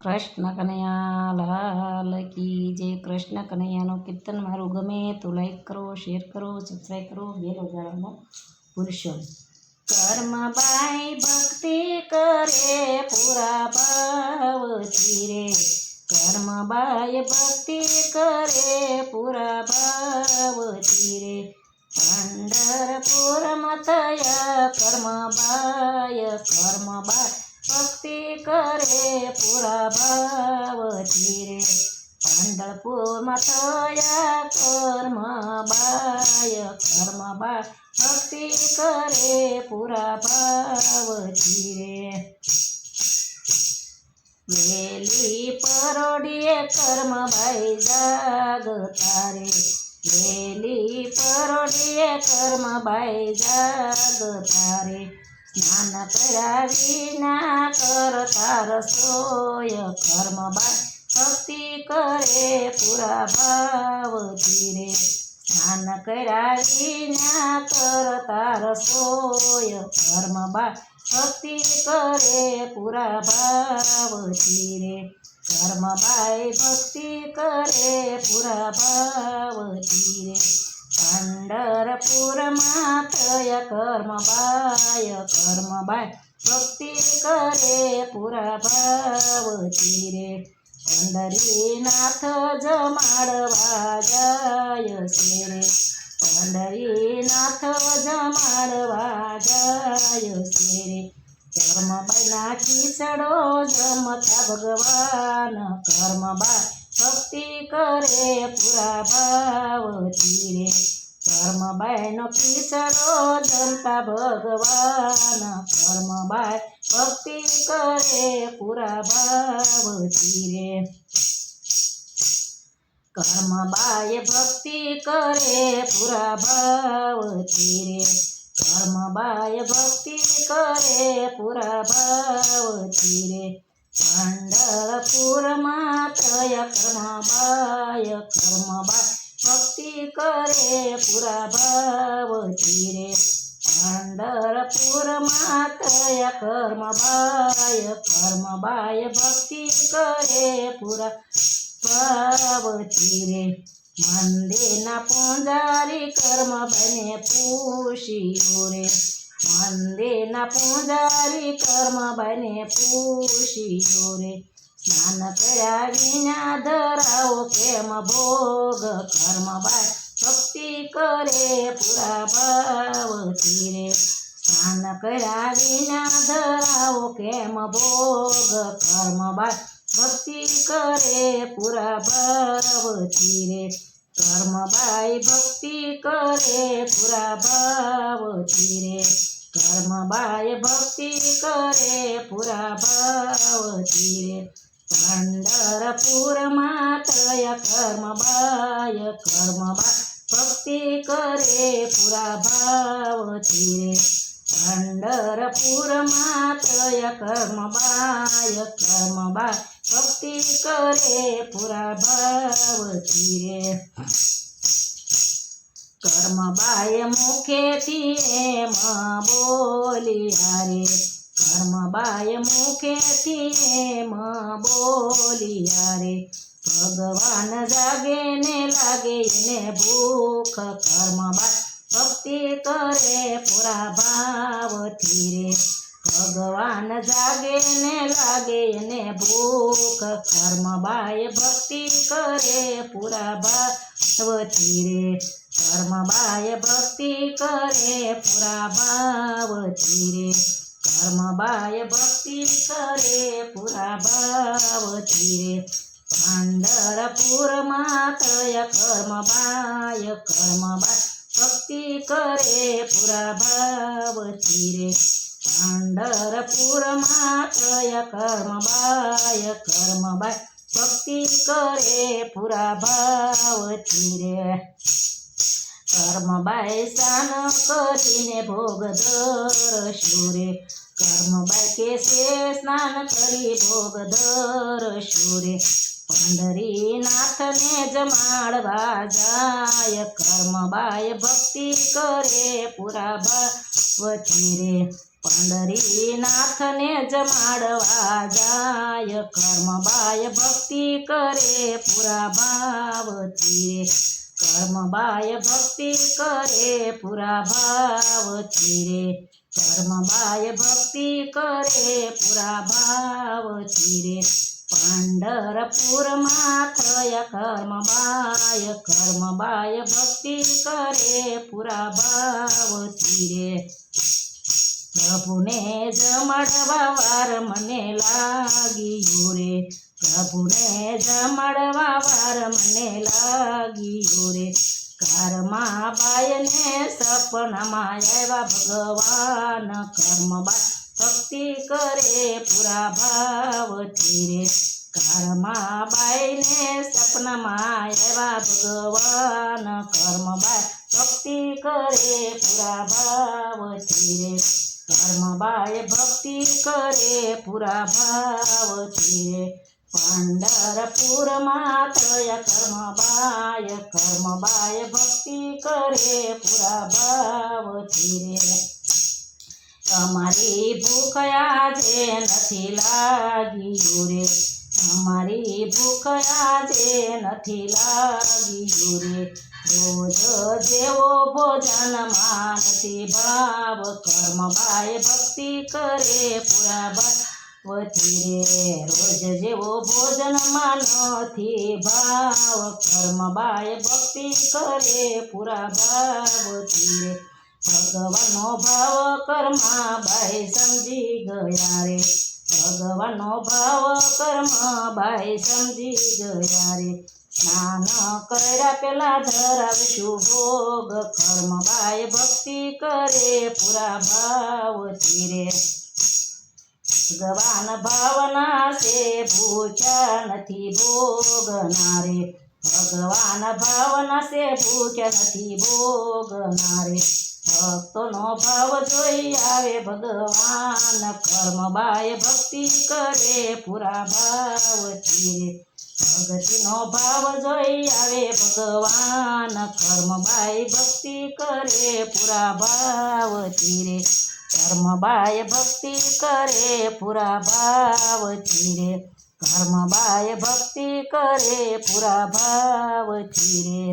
કૃષ્ણ કનૈયા, લાલ કી જય. કૃષ્ણ કનૈયાનું કીર્તન મારું ગમે તો લાઈક કરો શેર કરો સબસ્ક્રાઈબ કરો, બેલ વગાડવાનું ભૂલશો કર્મ ભાઈ ભક્તિ કરે, પૂરા ભાવથી રે કર્મ બાય ભક્તિ કરે, પૂરા ભાવથી રે પંડરપુર થયા કર્મ બાય કર્મ બાય ભક્તિ કરે પૂરા ભાવથી રે. પાંડળપુરમાં થયા કર્મ બાય કર્મ બાય ભક્તિ કરે પૂરા ભાવથી રે. વેલી પરોડીએ કર્મ ભાઈ જાગતા રે. વેલી પરોડીએ કર્મ ભાઈ જાગતા રે. સ્નાન કર્યા વિના કરતા રસોય કર્મ બાય ભક્તિ કરે પૂરા ભાવથી રે સ્નાન કર્યા વિના કરતા રસોય કર્મ બાય ભક્તિ કરે પૂરા ભાવથી રે કર્મ બાય ભક્તિ કરે પૂરા ભાવથી રે પંઢરપુરમાં થયા કર્મ બાય કર્મ બાય ભક્તિ કરે પૂરા ભાવથી રે. પંડરીનાથ જમાડવા જાય છે રે. પંડરીનાથ જમાડવા જાય છે રે. કર્મ બાયના ખીચડો જમતા ભગવાન કર્મ બાય ભક્તિ કરે પૂરા ભાવથી રે. કર્મ બાયનો ખીચડો જમતા ભગવાન કર્મ બાય ભક્તિ કરે પૂરા ભાવથી રે કર્મ બાય ભક્તિ કરે પૂરા ભાવથી રે કર્મ બાય ભક્તિ કરે પૂરા ભાવથી રે પંઢરપુરમાં તય કર્મ બાય કર્મ બાય ભક્તિ કરે પૂરા ભાવથી રે પંઢરપુરમાં તય કર્મ બાય કર્મ બાય ભક્તિ કરે પૂરા ભાવથી રે મંદિરના પૂંજારી કર્મ બને પૂછ્યું રે. મંદિરના પૂંજારી કર્મ બને પૂછ્યું રે. સ્નાન કર્યા વિના ધરાવો કેમ ભોગ, કર્મ બાય ભક્તિ કરે, પૂરા ભાવથી રે સ્નાન કર્યા વિના ધરાવો કેમ ભોગ, કર્મ બાય ભક્તિ કરે, પૂરા ભાવથી રે કર્મ બાય ભક્તિ કરે, પૂરા ભાવથી રે કર્મ બાય ભક્તિ કરે, પૂરા ભાવથી રે પંઢરપુરમાં તય કર્મ બાય કર્મ બાય ભક્તિ કરે પૂરા ભાવથી રે પંઢરપુરમાં તય કર્મ બાય કર્મ બાય ભક્તિ કરે પૂરા ભાવથી રે કર્મ બાય મુખેથી એમ બોલિયા રે કર્મ બાય મુખેથી એમ બોલિયા રે. ભગવાન જાગે ને લાગે એને ભૂખ કર્મ બાય. ભક્તિ કરે પૂરા ભાવથી રે. ભગવાન જાગે ને લાગે ને ભૂખ કર્મ બાય. ભક્તિ કરે પૂરા ભાવથી રે. કર્મ બાય, ભક્તિ કરે પૂરા ભાવથી રે. કર્મ બાય ભક્તિ કરે પૂરા ભાવથી રે પંઢરપુરમાં તય કર્મબાય કર્મબાય કર્મ બાય ભક્તિ કરે પૂરા ભાવથી રે. પંઢરપુરમાં તય કર્મબાય કર્મબાય કર્મ બાય ભક્તિ કરે પૂરા ભાવથી રે. કર્મ બાય સ્નાન કરીને ભોગ ધરશું રે. કર્મ બાય કેસે સ્નાન કરી ભોગ ધરશું રે પંઢરીનાથને જમાડવા જાય કર્મ બાય ભક્તિ કરે પૂરા ભાવથી રે પંડરીનાથને જમાડવા જાય કર્મબાય ભક્તિ કરે પૂરા ભાવથી રે કર્મબાય ભક્તિ કરે પૂરા ભાવથી રે કર્મબાય ભક્તિ કરે પૂરા ભાવથી રે પંઢરપુરમાં થયા કર્મબાય કર્મબાય ભક્તિ કરે પૂરા ભાવથી રે પ્રભુને જમડવા વાર મને લાગ્યું રે પ્રભુને જમડવા વાર મને લાગ્યું રે કારમાં બાયને સપનામાં આવ્યા ભગવાન કર્મબા ભક્તિ કરે પૂરા ભાવથી રે કારમાં બાઈને સપનામાં આવ્યા ભગવાન કર્મબા ભક્તિ કરે પૂરા ભાવથી રે કર્મબાય ભક્તિ કરે પૂરા ભાવથી રે પંડરપુરમાં થયા કર્મબાય કર્મબાય ભક્તિ કરે પૂરા ભાવથી રે અમારી ભૂખ આજે નથી લાગી રે અમારી ભૂખ આજે નથી લાગી રે રોજ જેવો ભોજન માનતી ભાવ કર્મબાય ભક્તિ કરે પૂરા ભાવથી રે રોજ જેવો ભોજન માનથી ભાવ, કર્મ બાય ભક્તિ કરે પૂરા ભાવથી રે ભગવાનનો ભાવ કર્મા બાઈ સમજી ગયા રે. ભગવાનનો ભાવ કર્મા બાઈ સમજી ગયા રે. સ્નાન કર્યા પેલા ધરાવશું ભોગ, કર્મ બાય ભક્તિ કરે પૂરા ભાવથી રે ભગવાન ભાવના સે ભૂખ્યા નથી ભોગનારે. ભગવાન ભાવના સે ભૂખ્યા નથી ભોગનારે. ભક્તોનો ભાવ જોઈ આવે, ભગવાન કર્મબાય ભક્તિ કરે, પૂરા ભાવથી રે ભગતિનો ભાવ જોઈ આવે, ભગવાન કર્મબાય ભક્તિ કરે, પૂરા ભાવથી રે કર્મબાય ભક્તિ કરે પૂરા ભાવથી રે કર્મબાય ભક્તિ કરે પૂરા ભાવથી રે